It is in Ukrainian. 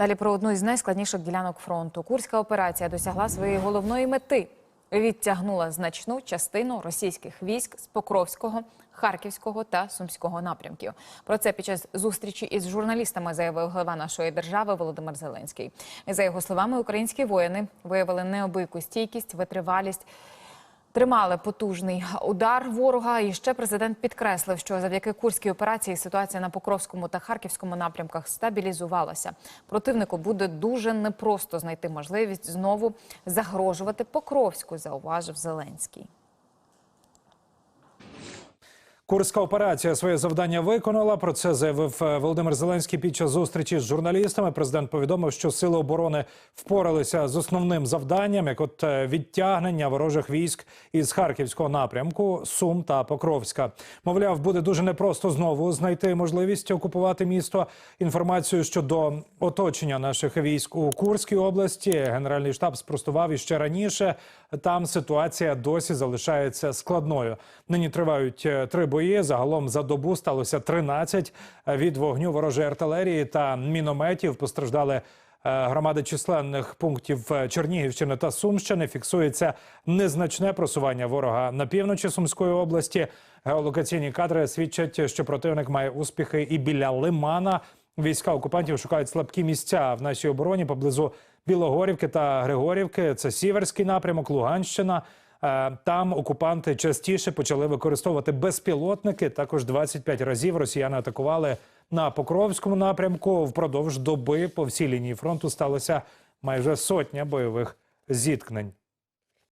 Далі про одну із найскладніших ділянок фронту. Курська операція досягла своєї головної мети. Відтягнула значну частину російських військ з Покровського, Харківського та Сумського напрямків. Про це під час зустрічі із журналістами заявив глава нашої держави Володимир Зеленський. За його словами, українські воїни виявили необийку стійкість, витривалість. Тримали потужний удар ворога. І ще президент підкреслив, що завдяки курській операції ситуація на Покровському та Харківському напрямках стабілізувалася. Противнику буде дуже непросто знайти можливість знову загрожувати Покровську, зауважив Зеленський. Курська операція своє завдання виконала. Про це заявив е, Володимир Зеленський під час зустрічі з журналістами. Президент повідомив, що сили оборони впоралися з основним завданням, як от е, відтягнення ворожих військ із харківського напрямку, Сум та Покровська. Мовляв, буде дуже непросто знову знайти можливість окупувати місто. Інформацію щодо оточення наших військ у Курській області. Генеральний штаб спростував іще раніше. Там ситуація досі залишається складною. Нині тривають е, три бої. Загалом за добу сталося 13 від вогню ворожої артилерії та мінометів. Постраждали е, громади численних пунктів е, Чернігівщини та Сумщини. Фіксується незначне просування ворога на півночі Сумської області. Геолокаційні кадри свідчать, що противник має успіхи і біля Лимана. Війська окупантів шукають слабкі місця в нашій обороні поблизу Білогорівки та Григорівки. Це сіверський напрямок, Луганщина. Е, Там окупанти частіше почали використовувати безпілотники. Також 25 разів росіяни атакували на Покровському напрямку. Впродовж доби по всій лінії фронту сталося майже сотня бойових зіткнень.